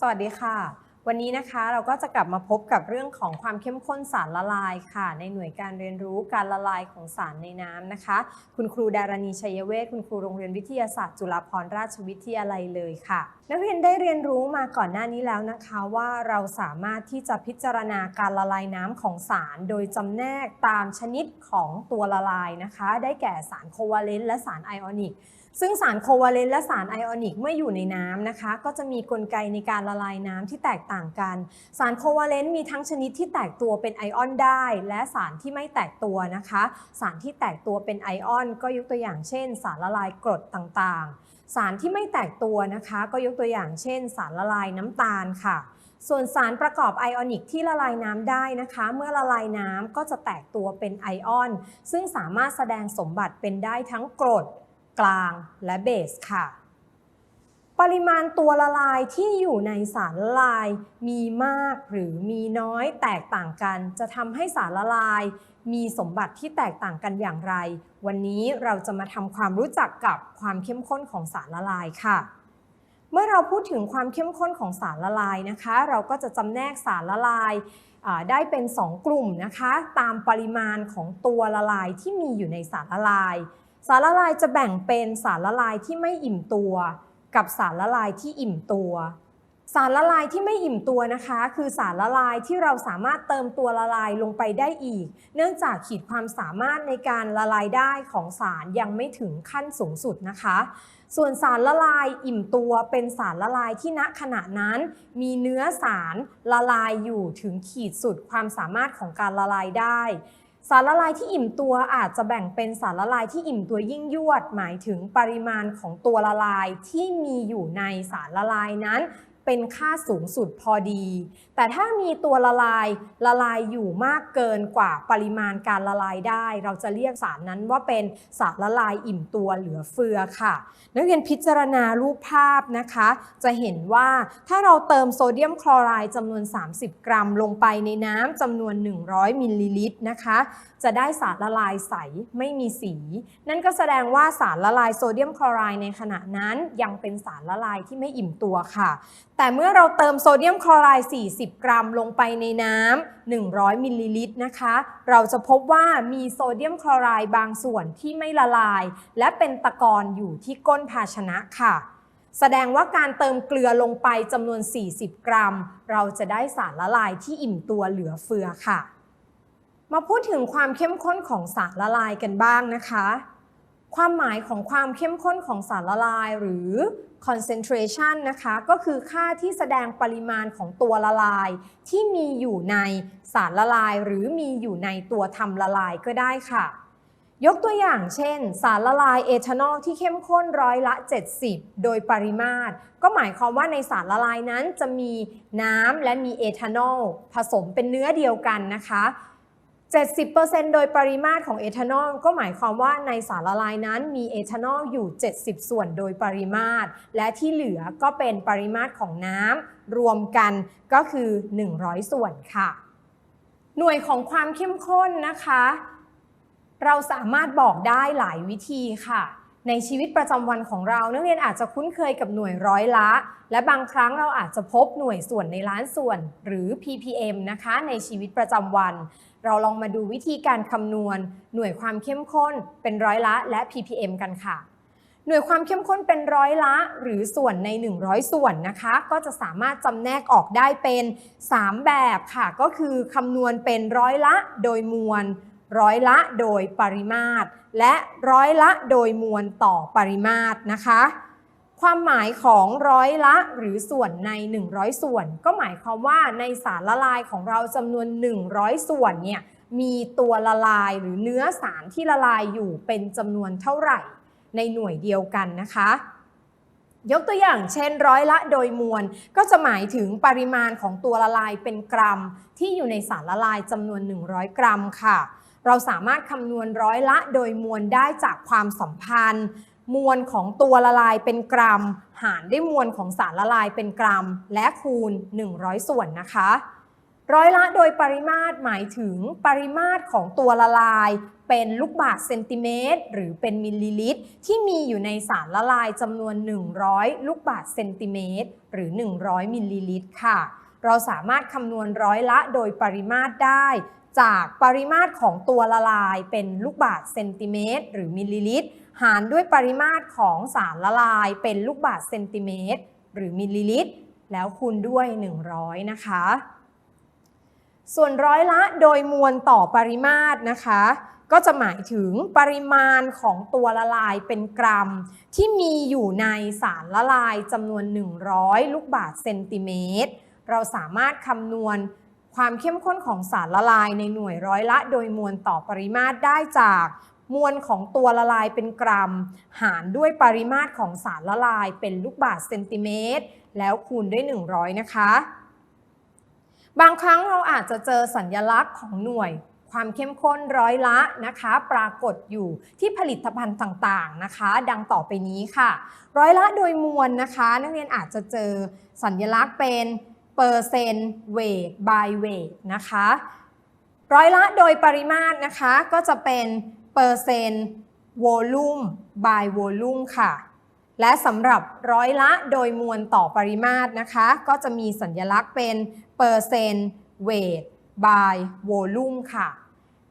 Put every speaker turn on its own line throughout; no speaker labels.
สวัสดีค่ะ วันนี้นะคะเราก็จะกลับมาพบกับเรื่องของความเข้มข้นสารละลายค่ะ ในหน่วยการเรียนรู้การละลายของสารในน้ำนะคะ คุณครูดารณีชัยเวทคุณครูโรงเรียนวิทยาศาสตร์จุฬาภรณราชวิทยาลัยเลยค่ะ นักเรียนได้เรียนรู้มาก่อนหน้านี้แล้วนะคะว่าเราสามารถที่จะพิจารณาการละลายน้ำของสาร โดยจำแนกตามชนิดของตัวละลายนะคะ ได้แก่สารโควาเลนต์และสารไอออนิก ซึ่งสารโควาเลนต์และสารไอออนิกเมื่ออยู่ในน้ำนะคะ ก็จะมีกลไกในการละลายน้ำที่แตกต่างกัน สารโควาเลนต์มีทั้งชนิดที่แตกตัวเป็นไอออนได้ และสารที่ไม่แตกตัวนะคะ สารที่แตกตัวเป็นไอออน ก็ยกตัวอย่างเช่น สารละลายกรดต่างๆ สารที่ไม่แตกตัวนะคะ ก็ยกตัวอย่างเช่น สารละลายน้ำตาลค่ะส่วนสารประกอบไอออนิกที่ละลายน้ำได้นะคะ เมื่อละลายน้ำก็จะแตกตัวเป็นไอออน ซึ่งสามารถแสดงสมบัติเป็นได้ทั้งกรด กลางและเบสค่ะ ปริมาณตัวละลายที่อยู่ในสารละลายมีมากหรือมีน้อยแตกต่างกัน จะทำให้สารละลาย มีสมบัติที่แตกต่างกันอย่างไร วันนี้เราจะมาทำความรู้จักกับความเข้มข้นของสารละลายค่ะเมื่อเราพูดถึงความเข้มข้นของสารละลายนะคะ เราก็จะจำแนกสารละลายได้เป็น 2 กลุ่มนะคะ ตามปริมาณของตัวละลายที่มีอยู่ในสารละลาย สารละลายจะแบ่งเป็นสารละลายที่ไม่อิ่มตัว กับสารละลายที่อิ่มตัว สารละลายที่ไม่อิ่มตัวนะคะ คือสารละลายที่เราสามารถเติมตัวละลายลงไปได้อีก เนื่องจากขีดความสามารถในการละลายได้ของสารยังไม่ถึงขั้นสูงสุดนะคะ ส่วนสารละลายอิ่มตัวเป็นสารละลายที่ณขณะนั้น มีเนื้อสารละลายอยู่ถึงขีดสุดความสามารถของการละลายได้ สารละลายที่อิ่มตัวอาจจะแบ่งเป็นสารละลายที่อิ่มตัวยิ่งยวด หมายถึงปริมาณของตัวละลายที่มีอยู่ในสารละลายนั้น เป็นค่าสูงสุดพอดี แต่ถ้ามีตัวละลายละลายอยู่มากเกินกว่าปริมาณการละลายได้ เราจะเรียกสารนั้นว่าเป็นสารละลายอิ่มตัวเหลือเฟือค่ะ นักเรียนพิจารณารูปภาพนะคะ จะเห็นว่าถ้าเราเติมโซเดียมคลอไรด์จำนวน 30 กรัม ลงไปในน้ำจำนวน 100 มิลลิลิตรนะคะ จะได้สารละลายใสไม่มีสี นั่นก็แสดงว่าสารละลายโซเดียมคลอไรด์ในขณะนั้นยังเป็นสารละลายที่ไม่อิ่มตัวค่ะแต่เมื่อเราเติมโซเดียมคลอไรด์ 40 กรัมลงไปในน้ำ 100 มิลลิลิตรนะคะ เราจะพบว่ามีโซเดียมคลอไรด์บางส่วนที่ไม่ละลาย และเป็นตะกอนอยู่ที่ก้นภาชนะค่ะ แสดงว่าการเติมเกลือลงไปจำนวน 40 กรัม เราจะได้สารละลายที่อิ่มตัวเหลือเฟือค่ะ มาพูดถึงความเข้มข้นของสารละลายกันบ้างนะคะความหมายของความเข้มข้นของสารละลาย หรือ concentration นะคะ ก็คือค่าที่แสดงปริมาณของตัวละลาย ที่มีอยู่ในสารละลาย หรือมีอยู่ในตัวทำละลายก็ได้ค่ะ ยกตัวอย่างเช่น สารละลายเอทานอลที่เข้มข้นร้อยละ 70 โดยปริมาตร ก็หมายความว่าในสารละลายนั้นจะมีน้ำและมีเอทานอลผสมเป็นเนื้อเดียวกันนะคะ 70%โดยปริมาตรของเอทานอลก็หมายความว่าในสารละลายนั้นมีเอทานอลอยู่ 70 ส่วนโดยปริมาตร และที่เหลือก็เป็นปริมาตรของน้ำรวมกันก็คือ 100 ส่วนค่ะ หน่วยของความเข้มข้นนะคะ เราสามารถบอกได้หลายวิธีค่ะในชีวิตประจำวันของเรา นักเรียนอาจจะคุ้นเคยกับหน่วยร้อยละ และบางครั้งเราอาจจะพบหน่วยส่วนในล้านส่วน หรือ ppm นะคะ ในชีวิตประจำวัน เราลองมาดูวิธีการคำนวณ หน่วยความเข้มข้นเป็นร้อยละและ ppm กันค่ะ หน่วยความเข้มข้นเป็นร้อยละ หรือส่วนใน 100 ส่วนนะคะ ก็จะสามารถจำแนกออกได้เป็น 3 แบบค่ะ ก็คือคำนวณเป็นร้อยละโดยมวล ร้อยละโดยปริมาตร และร้อยละโดยมวลต่อปริมาตรนะคะ ความหมายของร้อยละหรือส่วนใน 100 ส่วน ก็หมายความว่าในสารละลายของเราจำนวน 100 ส่วนเนี่ยมีตัวละลายหรือเนื้อสารที่ละลายอยู่เป็นจำนวนเท่าไหร่ ในหน่วยเดียวกันนะคะ ยกตัวอย่างเช่นร้อยละโดยมวล ก็จะหมายถึงปริมาณของตัวละลายเป็นกรัม ที่อยู่ในสารละลายจำนวน 100 กรัมค่ะ เราสามารถคำนวณร้อยละโดยมวลได้จากความสัมพันธ์ มวลของตัวละลายเป็นกรัม หารด้วยมวลของสารละลายเป็นกรัม และคูณ 100 ส่วนนะคะ ร้อยละโดยปริมาตรหมายถึงปริมาตรของตัวละลาย เป็นลูกบาศก์เซนติเมตร หรือเป็นมิลลิลิตร ที่มีอยู่ในสารละลายจำนวน 100 ลูกบาศก์เซนติเมตร หรือ 100 มิลลิลิตรค่ะ เราสามารถคำนวณร้อยละโดยปริมาตรได้จากปริมาตรของตัวละลายเป็นลูกบาศก์เซนติเมตร หรือมิลลิลิตร หารด้วยปริมาตรของสารละลายเป็นลูกบาศก์เซนติเมตร หรือมิลลิลิตร แล้วคูณด้วย 100 นะคะ ส่วนร้อยละโดยมวลต่อปริมาตรนะคะ ก็จะหมายถึงปริมาณของตัวละลายเป็นกรัม ที่มีอยู่ในสารละลายจำนวน 100 ลูกบาศก์เซนติเมตร เราสามารถคำนวณความเข้มข้นของสารละลายในหน่วยร้อยละโดยมวลต่อปริมาตรได้จาก มวลของตัวละลายเป็นกรัม หารด้วยปริมาตรของสารละลายเป็นลูกบาศก์เซนติเมตร แล้วคูณด้วย 100 นะคะ บางครั้งเราอาจจะเจอสัญญลักษณ์ของหน่วยความเข้มข้นร้อยละนะคะ ปรากฏอยู่ที่ผลิตภัณฑ์ต่างๆนะคะ ดังต่อไปนี้ค่ะ ร้อยละโดยมวลนะคะ นักเรียนอาจจะเจอสัญลักษณ์เป็นเปอร์เซนต์เวท by เวทนะคะ ร้อยละโดยปริมาตรนะคะก็จะเป็น เปอร์เซนต์โวลูม by โวลูมค่ะ และสำหรับร้อยละโดยมวลต่อปริมาตรนะคะ ก็จะมีสัญลักษณ์เป็นเปอร์เซนต์เวท by โวลูมค่ะ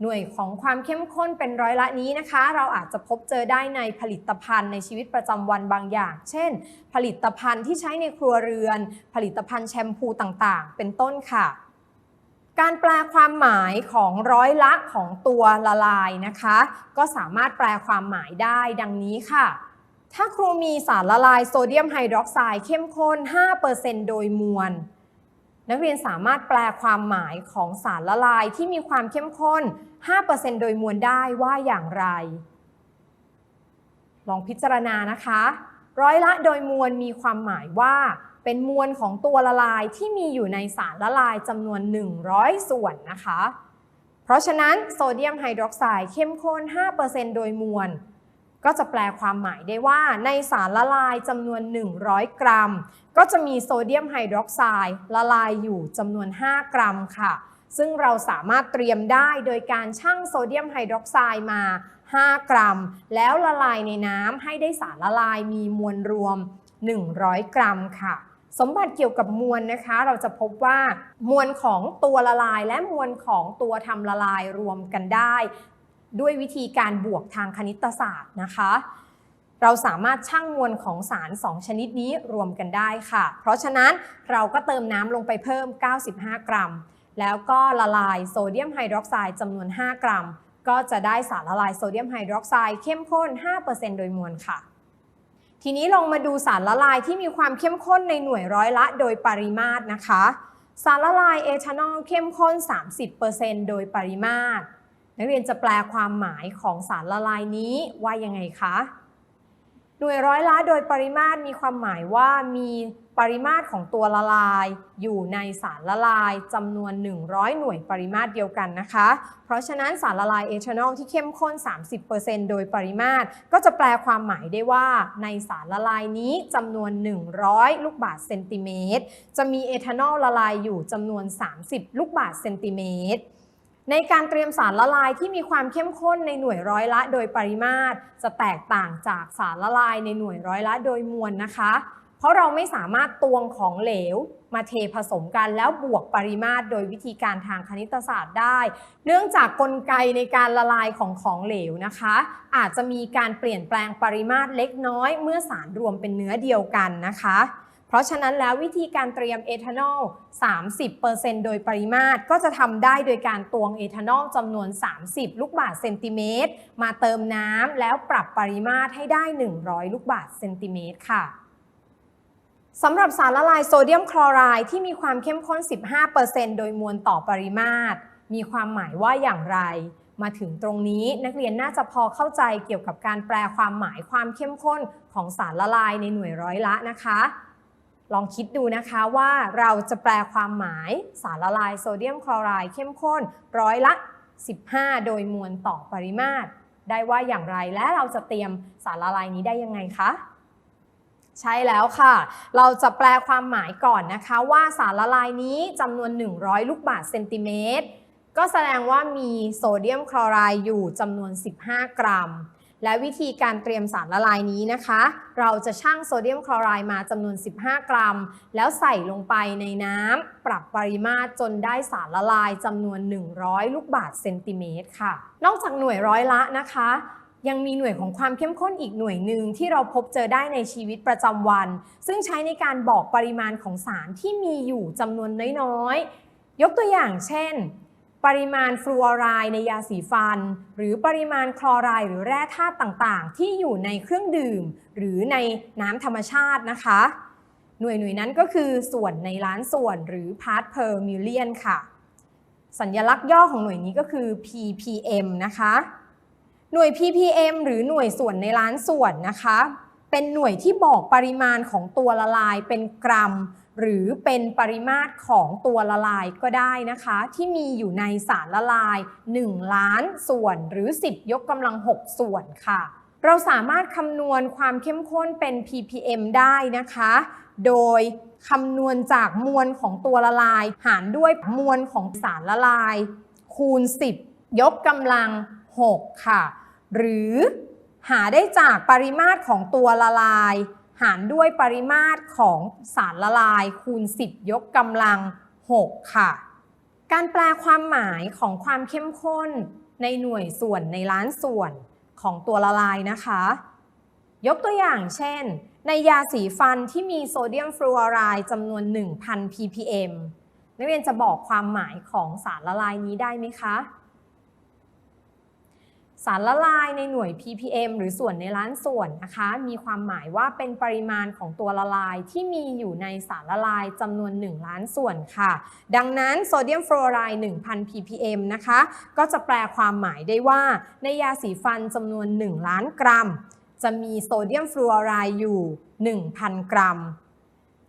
หน่วยของความเข้มข้นเป็นร้อยละนี้นะคะ เราอาจจะพบเจอได้ในผลิตภัณฑ์ในชีวิตประจำวันบางอย่าง เช่น ผลิตภัณฑ์ที่ใช้ในครัวเรือน ผลิตภัณฑ์แชมพูต่างๆ เป็นต้นค่ะ การแปลความหมายของร้อยละของตัวละลายนะคะ ก็สามารถแปลความหมายได้ดังนี้ค่ะ ถ้าครูมีสารละลายโซเดียมไฮดรอกไซด์เข้มข้น 5%โดยมวล นักเรียนสามารถแปลความหมายของสารละลายที่มีความเข้มข้น 5%โดยมวลได้ว่าอย่างไร ลองพิจารณานะคะ ร้อยละโดยมวลมีความหมายว่า เป็นมวลของตัวละลายที่มีอยู่ในสารละลายจำนวน 100 ส่วนนะคะ เพราะฉะนั้นโซเดียมไฮดรอกไซด์เข้มข้น 5%โดยมวล ก็จะแปลความหมายได้ว่าในสารละลายจำนวน 100 กรัม ก็จะมีโซเดียมไฮดรอกไซด์ละลายอยู่จำนวน 5 กรัมค่ะ ซึ่งเราสามารถเตรียมได้โดยการชั่งโซเดียมไฮดรอกไซด์มา 5 กรัม แล้วละลายในน้ำให้ได้สารละลายมีมวลรวม 100 กรัมค่ะ สมบัติเกี่ยวกับมวลนะคะ เราจะพบว่ามวลของตัวละลาย และมวลของตัวทำละลายรวมกันได้ ด้วยวิธีการบวกทางคณิตศาสตร์นะคะ เราสามารถชั่งมวลของสาร 2 ชนิดนี้รวมกันได้ค่ะ เพราะฉะนั้นเราก็เติมน้ำลงไปเพิ่ม 95 กรัม แล้วก็ละลายโซเดียมไฮดรอกไซด์จำนวน 5 กรัม ก็จะได้สารละลายโซเดียมไฮดรอกไซด์เข้มข้น 5%โดยมวลค่ะ ทีนี้ลองมาดูสารละลายที่มีความเข้มข้นในหน่วยร้อยละโดยปริมาตรนะคะ สารละลายเอทานอลเข้มข้น 30%โดยปริมาตร นักเรียนจะแปลความหมายของสารละลายนี้ว่ายังไงคะ น่วยร้อยละโดยปริมาตรมีความหมายว่ามีปริมาตรของตัวละลาย อยู่ในสารละลายจำนวน 100 หน่วยปริมาตรเดียวกันนะคะ เพราะฉะนั้นสารละลายเอทานอลที่เข้มข้น 30%โดยปริมาตร ก็จะแปลความหมายได้ว่าในสารละลายนี้จำนวน 100 ลูกบาศก์เซนติเมตร จะมีเอทานอลละลายอยู่จำนวน 30 ลูกบาศก์เซนติเมตร ในการเตรียมสารละลายที่มีความเข้มข้นในหน่วยร้อยละโดยปริมาตร จะแตกต่างจากสารละลายในหน่วยร้อยละโดยมวลนะคะ เพราะเราไม่สามารถตวงของเหลว มาเทผสมกันแล้วบวกปริมาตร โดยวิธีการทางคณิตศาสตร์ได้ เนื่องจากกลไกในการละลายของของเหลวนะคะ อาจจะมีการเปลี่ยนแปลงปริมาตรเล็กน้อย เมื่อสารรวมเป็นเนื้อเดียวกันนะคะ ราะฉะนั้นแล้ววิธีการเตรียมเอทานอล 30%โดยปริมาตรก็จะทำได้โดยการตวงเอทานอลจำนวน 30 ลูกบาศก์เซนติเมตร มาเติมน้ำแล้วปรับปริมาตรให้ได้ 100 ลูกบาศก์เซนติเมตรค่ะสำหรับสารละลายโซเดียมคลอไรด์ที่มีความเข้มข้น 15%โดยมวลต่อปริมาตร มีความหมายว่าอย่างไร มาถึงตรงนี้นักเรียนน่าจะพอเข้าใจเกี่ยวกับการแปลความหมายความเข้มข้นของสารละลายในหน่วยร้อยละนะคะ ลองคิดดูนะคะว่าเราจะแปลความหมายสารละลายโซเดียมคลอไรด์เข้มข้นร้อยละ 15 โดยมวลต่อปริมาตร ได้ว่าอย่างไรและเราจะเตรียมสารละลายนี้ได้ยังไงคะใช่แล้วค่ะ เราจะแปลความหมายก่อนนะคะ ว่าสารละลายนี้จำนวน 100 ลูกบาศก์เซนติเมตร ก็แสดงว่ามีโซเดียมคลอไรด์อยู่จำนวน 15 กรัม และวิธีการเตรียมสารละลายนี้นะคะ เราจะชั่งโซเดียมคลอไรด์มาจำนวน 15 กรัม แล้วใส่ลงไปในน้ำปรับปริมาตรจนได้สารละลายจำนวน 100 ลูกบาศก์เซนติเมตรค่ะ นอกจากหน่วยร้อยละนะคะยังมีหน่วยของความเข้มข้นอีกหน่วยหนึ่งที่เราพบเจอได้ในชีวิตประจำวัน ซึ่งใช้ในการบอกปริมาณของสารที่มีอยู่จำนวนน้อยๆ ยกตัวอย่างเช่น ปริมาณฟลูออไรด์ในยาสีฟัน หรือปริมาณคลอไรด์หรือแร่ธาตุต่างๆ ที่อยู่ในเครื่องดื่ม หรือในน้ำธรรมชาตินะคะ หน่วยหน่วยนั้นก็คือส่วนในล้านส่วนหรือ part per million ค่ะ สัญลักษณ์ย่อของหน่วยนี้ก็คือ ppm นะคะ หน่วย ppm หรือหน่วยส่วนในล้านส่วนนะคะ เป็นหน่วยที่บอกปริมาณของตัวละลายเป็นกรัม หรือเป็นปริมาตรของตัวละลายก็ได้นะคะ ที่มีอยู่ในสารละลาย 1 ล้านส่วนหรือ 10 ยกกำลัง 6 ส่วนค่ะ เราสามารถคำนวณความเข้มข้นเป็น ppm ได้นะคะ โดยคำนวณจากมวลของตัวละลาย หารด้วยมวลของสารละลาย คูณ 10 ยกกำลัง 6 ค่ะ หรือหาได้จากปริมาตรของตัวละลาย หารด้วยปริมาตรของสารละลายคูณ 10 ยกกำลัง 6 ค่ะ การแปลความหมายของความเข้มข้นในหน่วยส่วนในล้านส่วนของตัวละลายนะคะ ยกตัวอย่างเช่น ในยาสีฟันที่มีโซเดียมฟลูออไรด์จำนวน 1,000 ppm นักเรียนจะบอกความหมายของสารละลายนี้ได้ไหมคะ สารละลายในหน่วย ppm หรือส่วนในล้านส่วนนะคะ มีความหมายว่าเป็นปริมาณของตัวละลายที่มีอยู่ในสารละลายจำนวน 1 ล้านส่วนค่ะ ดังนั้นโซเดียมฟลูออไรด์1,000 ppm นะคะ ก็จะแปลความหมายได้ว่า ในยาสีฟันจำนวน 1 ล้านกรัม จะมีโซเดียมฟลูออไรด์อยู่ 1,000 กรัม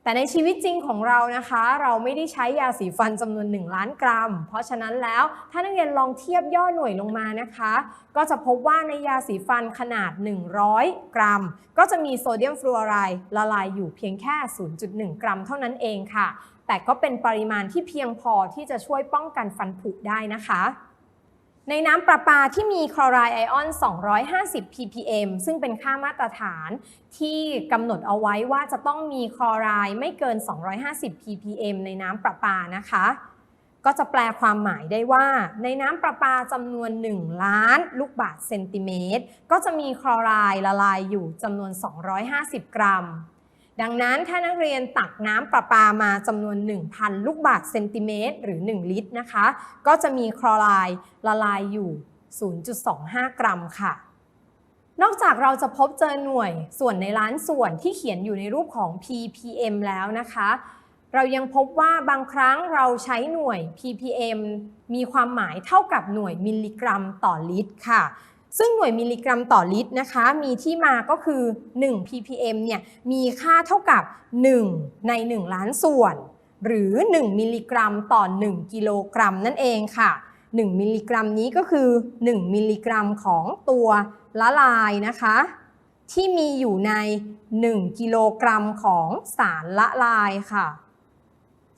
แต่ในชีวิตจริงของเรานะคะ เราไม่ได้ใช้ยาสีฟันจำนวน 1 ล้านกรัม เพราะฉะนั้นแล้วถ้านักเรียนลองเทียบย่อหน่วยลงมานะคะ ก็จะพบว่าในยาสีฟันขนาด 100 กรัม ก็จะมีโซเดียมฟลูออไรด์ละลายอยู่เพียงแค่ 0.1 กรัม เท่านั้นเองค่ะ แต่ก็เป็นปริมาณที่เพียงพอที่จะช่วยป้องกันฟันผุได้นะคะ ในน้ำประปาที่มีคลอไรด์ไอออน 250 ppm ซึ่งเป็นค่ามาตรฐานที่กำหนดเอาไว้ว่าจะต้องมีคลอไรด์ไม่เกิน 250 ppm ในน้ำประปานะคะ ก็จะแปลความหมายได้ว่า ในน้ำประปาจำนวน 1 ล้านลูกบาศก์เซนติเมตร ก็จะมีคลอไรด์ละลายอยู่จำนวน 250 กรัม ดังนั้นถ้านักเรียนตักน้ำประปามาจำนวน 1,000 ลูกบาศก์เซนติเมตรหรือ 1 ลิตรนะคะ ก็จะมีคลอไรด์ละลายอยู่ 0.25 กรัมค่ะ นอกจากเราจะพบเจอหน่วยส่วนในล้านส่วนที่เขียนอยู่ในรูปของ ppm แล้วนะคะ เรายังพบว่าบางครั้งเราใช้หน่วย ppm มีความหมายเท่ากับหน่วยมิลลิกรัมต่อลิตรค่ะ ซึ่งหน่วยมิลลิกรัมต่อลิตรนะคะ มีที่มาก็คือ 1 ppm เนี่ยมีค่าเท่ากับ 1 ใน 1 ล้านส่วน หรือ 1 มิลลิกรัมต่อ 1 กิโลกรัมนั่นเองค่ะ 1 มิลลิกรัมนี้ก็คือ 1 มิลลิกรัมของตัวละลายนะคะ ที่มีอยู่ใน 1 กิโลกรัมของสารละลายค่ะ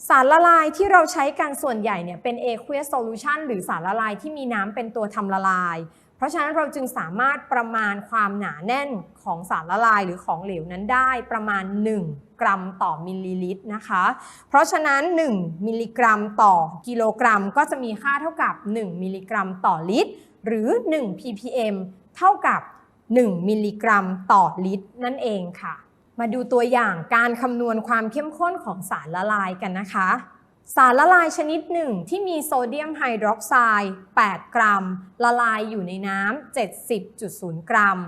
สารละลายที่เราใช้กันส่วนใหญ่เนี่ยเป็น aqueous solution หรือสารละลายที่มีน้ำเป็นตัวทำละลาย เพราะฉะนั้นเราจึงสามารถประมาณความหนาแน่นของสารละลายหรือของเหลวนั้นได้ประมาณ 1 กรัมต่อมิลลิลิตรนะคะ เพราะฉะนั้น 1 มิลลิกรัมต่อกิโลกรัม ก็จะมีค่าเท่ากับ 1 มิลลิกรัมต่อลิตร หรือ 1 ppm เท่ากับ 1 มิลลิกรัมต่อลิตร นั่นเองค่ะ มาดูตัวอย่างการคำนวณความเข้มข้นของสารละลายกันนะคะ สารละลายชนิดหนึ่งที่มีโซเดียมไฮดรอกไซด์8 กรัม ละลายอยู่ในน้ำ70.0 กรัม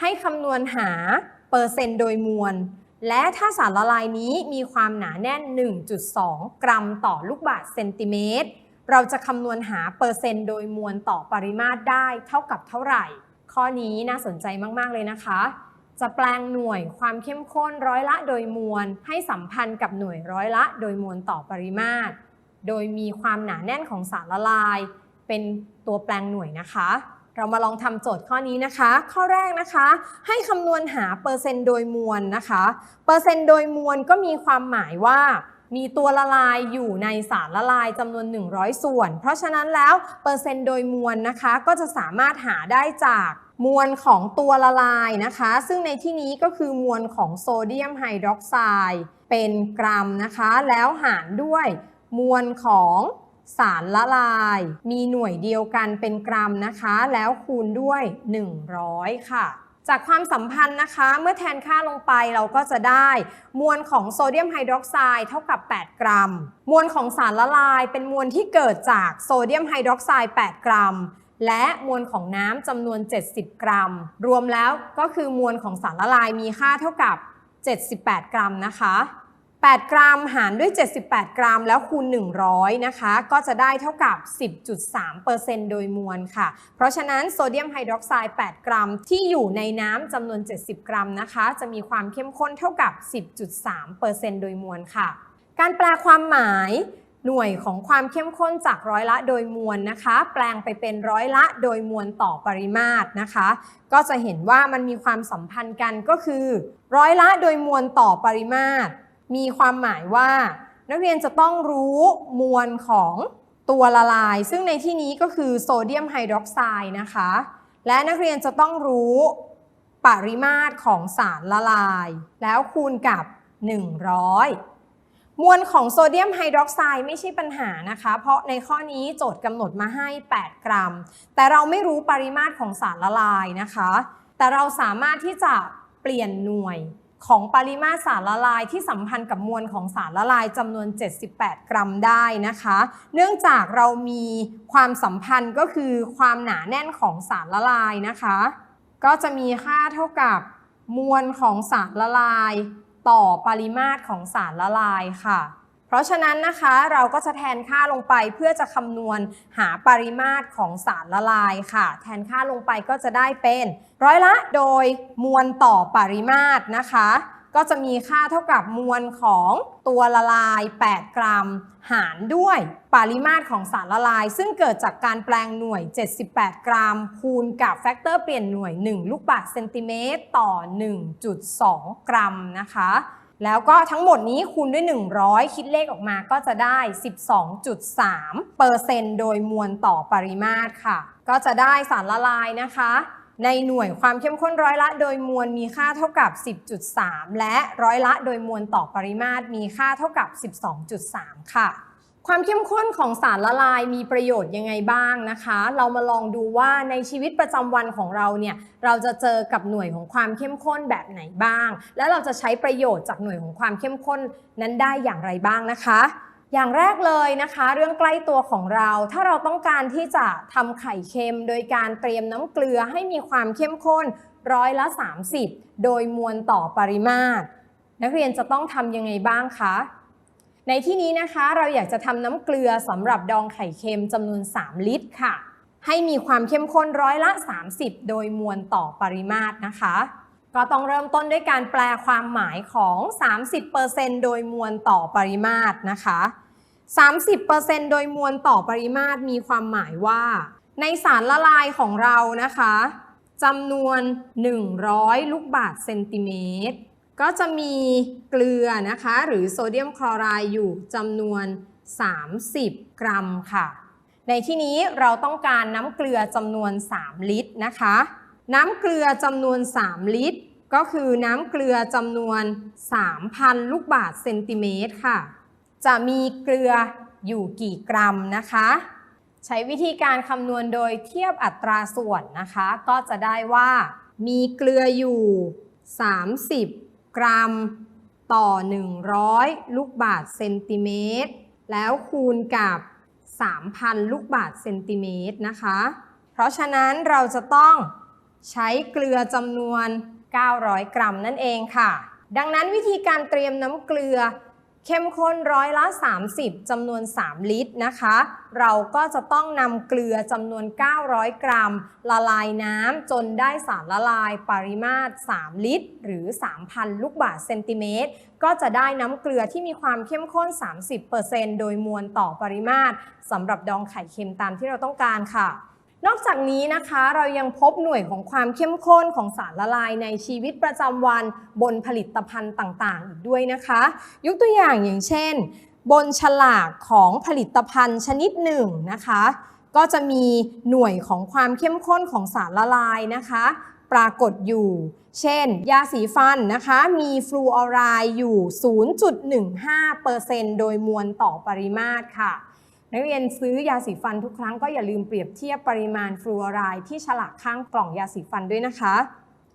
ให้คำนวณหาเปอร์เซ็นต์โดยมวล และถ้าสารละลายนี้มีความหนาแน่น 1.2 กรัมต่อลูกบาศก์เซนติเมตร เราจะคำนวณหาเปอร์เซ็นต์โดยมวลต่อปริมาตรได้เท่ากับเท่าไหร่ ข้อนี้น่าสนใจมาก ๆ เลยนะคะ จะแปลงหน่วยความเข้มข้นร้อยละโดยมวล ให้สัมพันธ์กับหน่วยร้อยละโดยมวลต่อปริมาตร โดยมีความหนาแน่นของสารละลาย เป็นตัวแปลงหน่วยนะคะ เรามาลองทำโจทย์ข้อนี้นะคะ ข้อแรกนะคะ ให้คำนวณหาเปอร์เซ็นต์โดยมวลนะคะ เปอร์เซ็นต์โดยมวลก็มีความหมายว่ามีตัวละลายอยู่ในสารละลายจำนวน 100 ส่วน เพราะฉะนั้นแล้วเปอร์เซ็นต์โดยมวลนะคะ ก็จะสามารถหาได้จาก มวลของตัวละลายนะคะ ซึ่งในที่นี้ก็คือมวลของโซเดียมไฮดรอกไซด์เป็นกรัมนะคะ แล้วหารด้วยมวลของสารละลาย มีหน่วยเดียวกันเป็นกรัมนะคะ แล้วคูณด้วย 100 ค่ะ จากความสัมพันธ์นะคะ เมื่อแทนค่าลงไปเราก็จะได้ มวลของโซเดียมไฮดรอกไซด์เท่ากับ 8 กรัม มวลของสารละลายเป็นมวลที่เกิดจากโซเดียมไฮดรอกไซด์8 กรัม และมวลของน้ำจำนวน 70 กรัม รวมแล้วก็คือมวลของสารละลายมีค่าเท่ากับ 78 กรัมนะคะ 8 กรัมหารด้วย 78 กรัม แล้วคูณ 100 นะคะ ก็จะได้เท่ากับ 10.3%โดยมวลค่ะ เพราะฉะนั้นโซเดียมไฮดรอกไซด์ 8 กรัม ที่อยู่ในน้ำจำนวน 70 กรัมนะคะ จะมีความเข้มข้นเท่ากับ 10.3%โดยมวลค่ะ การแปลความหมาย หน่วยของความเข้มข้นจากร้อยละโดยมวลนะคะ แปลงไปเป็นร้อยละโดยมวลต่อปริมาตรนะคะ ก็จะเห็นว่ามันมีความสัมพันธ์กันก็คือ ร้อยละโดยมวลต่อปริมาตร มีความหมายว่า นักเรียนจะต้องรู้มวลของตัวละลาย ซึ่งในที่นี้ก็คือโซเดียมไฮดรอกไซด์นะคะ และนักเรียนจะต้องรู้ปริมาตรของสารละลาย แล้วคูณกับ 100 มวลของโซเดียมไฮดรอกไซด์ไม่ใช่ปัญหานะคะ เพราะในข้อนี้โจทย์กำหนดมาให้ 8 กรัม แต่เราไม่รู้ปริมาตรของสารละลายนะคะ แต่เราสามารถที่จะเปลี่ยนหน่วยของปริมาตรสารละลายที่สัมพันธ์กับมวลของสารละลายจำนวน 78 กรัมได้นะคะ เนื่องจากเรามีความสัมพันธ์ก็คือความหนาแน่นของสารละลายนะคะ ก็จะมีค่าเท่ากับมวลของสารละลาย ต่อปริมาตรของสารละลายค่ะ เพราะฉะนั้นนะคะเราก็จะแทนค่าลงไปเพื่อจะคำนวณหาปริมาตรของสารละลายค่ะ แทนค่าลงไปก็จะได้เป็น ร้อยละโดยมวลต่อปริมาตรนะคะ ก็จะมีค่าเท่ากับมวลของตัวละลาย 8 กรัม หารด้วยปริมาตรของสารละลาย ซึ่งเกิดจากการแปลงหน่วย 78 กรัม คูณกับแฟกเตอร์เปลี่ยนหน่วย 1 ลูกบาศก์เซนติเมตรต่อ 1.2 กรัมนะคะแล้วก็ทั้งหมดนี้คูณด้วย 100 คิดเลขออกมาก็จะได้ 12.3เปอร์เซนต์โดยมวลต่อปริมาตรค่ะ ก็จะได้สารละลายนะคะ ในหน่วยความเข้มข้นร้อยละโดยมวลมีค่าเท่ากับ 10.3 และร้อยละโดยมวลต่อปริมาตรมีค่าเท่ากับ 12.3 ค่ะ ความเข้มข้นของสารละลายมีประโยชน์ยังไงบ้างนะคะ เรามาลองดูว่าในชีวิตประจำวันของเราเนี่ยเราจะเจอกับหน่วยของความเข้มข้นแบบไหนบ้าง แล้วเราจะใช้ประโยชน์จากหน่วยของความเข้มข้นนั้นได้อย่างไรบ้างนะคะ อย่างแรกเลยนะคะ เรื่องใกล้ตัวของเรา ถ้าเราต้องการที่จะทำไข่เค็ม โดยการเตรียมน้ำเกลือให้มีความเข้มข้นร้อยละ 30 โดยมวลต่อปริมาตร นักเรียนจะต้องทำยังไงบ้างคะ ในที่นี้นะคะเราอยากจะทำน้ำเกลือสำหรับดองไข่เค็มจำนวน 3 ลิตรค่ะ ให้มีความเข้มข้นร้อยละ 30 โดยมวลต่อปริมาตรนะคะ ก็ต้องเริ่มต้นด้วยการแปลความหมายของ 30%โดยมวลต่อปริมาตรนะคะ 30%โดยมวลต่อปริมาตรมีความหมายว่า ในสารละลายของเรานะคะจำนวน 100 ลูกบาศก์เซนติเมตร ก็จะมีเกลือนะคะ หรือโซเดียมคลอไรด์อยู่จำนวน 30 กรัมค่ะ ในที่นี้เราต้องการน้ำเกลือจำนวน 3 ลิตรนะคะ น้ำเกลือจำนวน 3 ลิตร ก็คือน้ำเกลือจำนวน 3,000 ลูกบาศก์เซนติเมตรค่ะ จะมีเกลืออยู่กี่กรัมนะคะ ใช้วิธีการคำนวณโดยเทียบอัตราส่วนนะคะ ก็จะได้ว่ามีเกลืออยู่ 30 กรัม ต่อ 100 ลูกบาศก์เซนติเมตร แล้วคูณกับ 3,000 ลูกบาศก์เซนติเมตรนะคะ เพราะฉะนั้นเราจะต้องใช้เกลือจำนวน 900 กรัมนั่นเองค่ะ ดังนั้นวิธีการเตรียมน้ำเกลือ เข้มข้นร้อยละ 30จำนวน 3 ลิตรนะคะ เราก็จะต้องนำเกลือจำนวน 900 กรัม ละลายน้ำจนได้สารละลายปริมาตร 3 ลิตร หรือ 3,000 ลูกบาศก์เซนติเมตร ก็จะได้น้ำเกลือที่มีความเข้มข้น 30%โดยมวลต่อปริมาตรสำหรับดองไข่เค็มตามที่เราต้องการค่ะ นอกจากนี้นะคะเรายังพบหน่วยของความเข้มข้นของสารละลายในชีวิตประจำวันบนผลิตภัณฑ์ต่างๆ อีกด้วยนะคะ ยกตัวอย่างอย่างเช่น บนฉลากของผลิตภัณฑ์ชนิดหนึ่งนะคะ ก็จะมีหน่วยของความเข้มข้นของสารละลายนะคะ ปรากฏอยู่ เช่น ยาสีฟันนะคะ มีฟลูออไรด์อยู่ 0.15%โดยมวลต่อปริมาตรค่ะ นักเรียนซื้อยาสีฟันทุกครั้งก็อย่าลืมเปรียบเทียบปริมาณฟลูออไรด์ที่ฉลากข้างกล่องยาสีฟันด้วยนะคะ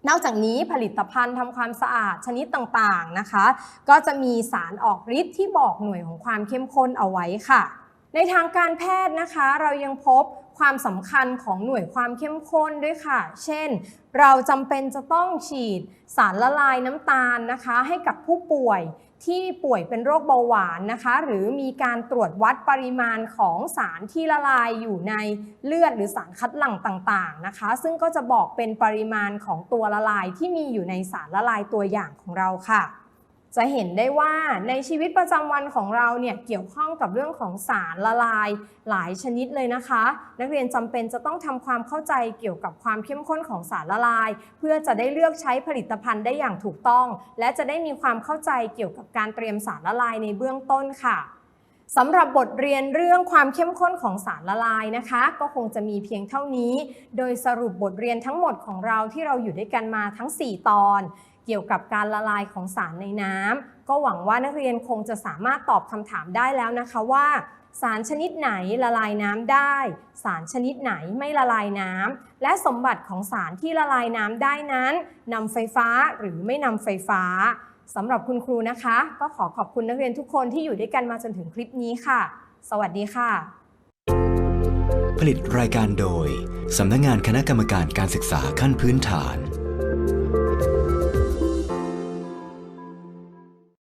นอกจากนี้ผลิตภัณฑ์ทำความสะอาดชนิดต่างๆนะคะ ก็จะมีสารออกฤทธิ์ที่บอกหน่วยของความเข้มข้นเอาไว้ค่ะ ในทางการแพทย์นะคะ เรายังพบความสำคัญของหน่วยความเข้มข้นด้วยค่ะ เช่น เราจำเป็นจะต้องฉีดสารละลายน้ำตาลนะคะ ให้กับผู้ป่วย ที่ป่วยเป็นโรคเบาหวานนะคะ หรือมีการตรวจวัดปริมาณของสารที่ละลายอยู่ในเลือดหรือสารคัดหลั่งต่างๆนะคะ ซึ่งก็จะบอกเป็นปริมาณของตัวละลายที่มีอยู่ในสารละลายตัวอย่างของเราค่ะ จะเห็นได้ว่าในชีวิตประจำวันของเราเนี่ยเกี่ยวข้องกับเรื่องของสารละลายหลายชนิดเลยนะคะ นักเรียนจำเป็นจะต้องทำความเข้าใจเกี่ยวกับความเข้มข้นของสารละลาย เพื่อจะได้เลือกใช้ผลิตภัณฑ์ได้อย่างถูกต้อง และจะได้มีความเข้าใจเกี่ยวกับการเตรียมสารละลายในเบื้องต้นค่ะสำหรับบทเรียนเรื่องความเข้มข้นของสารละลายนะคะ ก็คงจะมีเพียงเท่านี้ โดยสรุปบทเรียนทั้งหมดของเราที่เราอยู่ด้วยกันมาทั้ง 4 ตอน เกี่ยวกับการละลายของสารในน้ำก็หวังว่านักเรียนคงจะสามารถตอบคำถามได้แล้วนะคะว่า สารชนิดไหนละลายน้ำได้ สารชนิดไหนไม่ละลายน้ำและสมบัติของสารที่ละลายน้ำได้นั้นนำไฟฟ้าหรือไม่นำไฟฟ้าสำหรับคุณครูนะคะ ก็ขอขอบคุณนักเรียนทุกคนที่อยู่ด้วยกันมาจนถึงคลิปนี้ค่ะ สวัสดีค่ะ
ผลิตรายการโดยสำนักงานคณะกรรมการการศึกษาขั้นพื้นฐาน